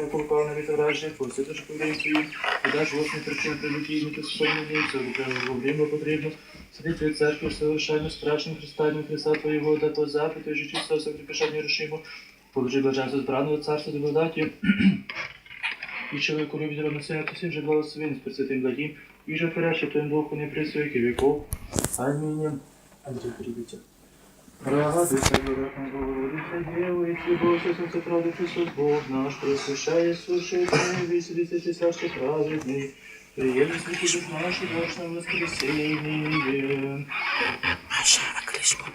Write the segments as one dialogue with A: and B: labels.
A: як упав на вітражі, посидиш поврійці, подаш восьмі причин прилетійні та спомінуться, в время потрібно. Сидіти від церкви совершенно страшним христанням Христа Твоєго, да по запиту, життю все припишання рушимо, положи блаженство збраного царства до благодаті, і чоловіку любить равноцінно всі вже благословен з Пресвятим благим, і же переше Твоїм Духу не присвоїки віков. Амінь. Андрій, прийдіть. Радуйся, Богом Богородице, Деву, и Ты, Бог, Иисус, правда, Христос, Бог наш, просвящай, слушай, веселись, и славься праведный, приемли святый Дух наш, и Бог на воскресенье.
B: Маша, а клешмо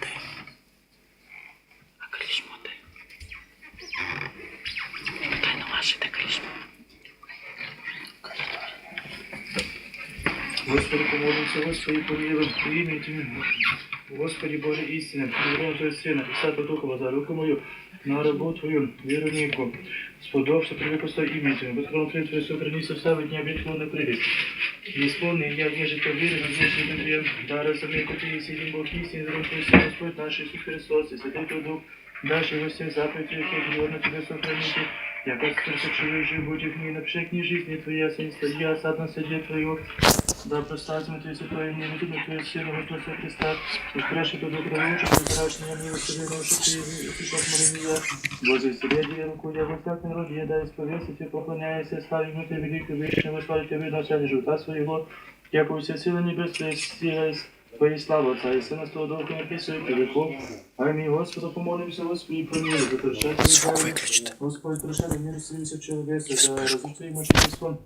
A: Господи, помолимся, Господи, помилуй, имя Тебе, Господи Боже истины, Твоего Твоего Сына, и Святого Духа, воза руку мою, на работу Твою, вернику, сподобься привыкусто имя Тебе, Господи, Твою Твою сохранися в самый дня вечного на прибыть. И исполни, я ниже то верю, на вечный Твоем, дары за мне, Ты, сидим Бог истины, Дрон Твой Сын, Господь наш Иисус Христос, и Святой Твой Дух, дальше во всех заповедях, и на Тебя сохраните, яко стресочевых жив будешь мне на пшекни жизни Твоя, Синство, я осад на суде Твою, да прославим Твое святое имя, на Тебя Твое Сына, Господь Христа, и краше Ту доброго лучше, прозрачно, я мило себе нашу Ты, Иисус, моли меня, Боже, себе руку, я во всяком роде, я да исповеся Тебе, поклоняюсь, славим Тебя, великую, вечную, славим Тебя, на вся живота своего, я по все силы небесные, сила Твої слава, Отця і Сина, Святого Духа, не пісуйте віку. Амінь. Господу, помолимося, Господи, помилуй, за першети.
B: Звук виключити.
A: Господи, прощай, мир сився чоловіка, за И чоловіцтво.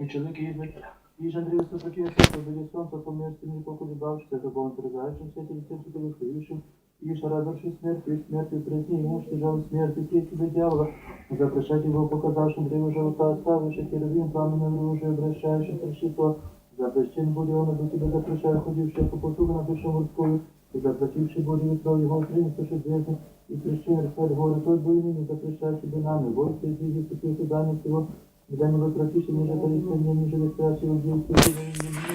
A: І чоловіки їдуть. І ж Андрій Стопаки, як я подаю сонце, помилуйся, мені покуди бавшися, за Богом передаючим, святі відсинку тебе хвилюючим. І и смерть, и і и призні, и ж смерть и тільки до дьявола. Запрошать його, показавши древу живота, оставивши керовим, пламенем ружі, обращаючи пришитло, запрещен буде он, до тебя запрещаю, ходивший по потугу на душу морскую, и заплативший буде ветров его, принесший звезды, и крещен распад горы, тот бы имени запрещающий бы нами, бойся и двиги пути суда всего, когда не возвратишься, ниже тарифа, не ниже воспрячивал действия,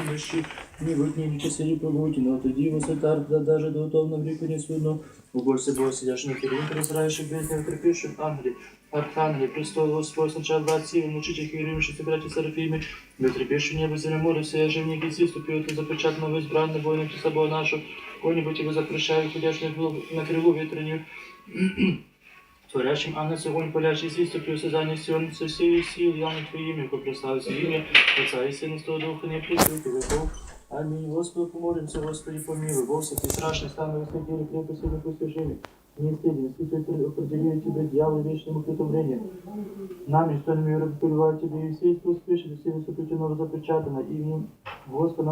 A: не мощи, не вытни, ни часы не побудь, но тоді высотар, да даже до готовно в реку не судно, убойся Бога, сидящий на периметре, призрающий бездне, утрепивший ангеле, Архангеле, престол Господь, сначала брат силы, мучитель Херим, что собирать Серафимы, Дотрепевший небо земля море, все же в них и ступил, ты запечатанного избранный воина при собой нашу, кого-нибудь его запрещаю, ходящий на крылу ветренью, Творящим ангел огонь палящий світ, ступив созання сьогодні, со всією сил, явно Твоїм, яко прославиться ім'я, Отца і Сина, Святого Духа, не прикрити веков. Аминь. Господи, помолимся, Господи, помилуй. Бог всякий страшный, стану восходили, крепости непостижимы. Не следим, святой определили Тебя, дьявол, вечным притомлению. Нами, что не мир, Тебе, и все, кто успешит, все высокотянного запечатано, именем Господа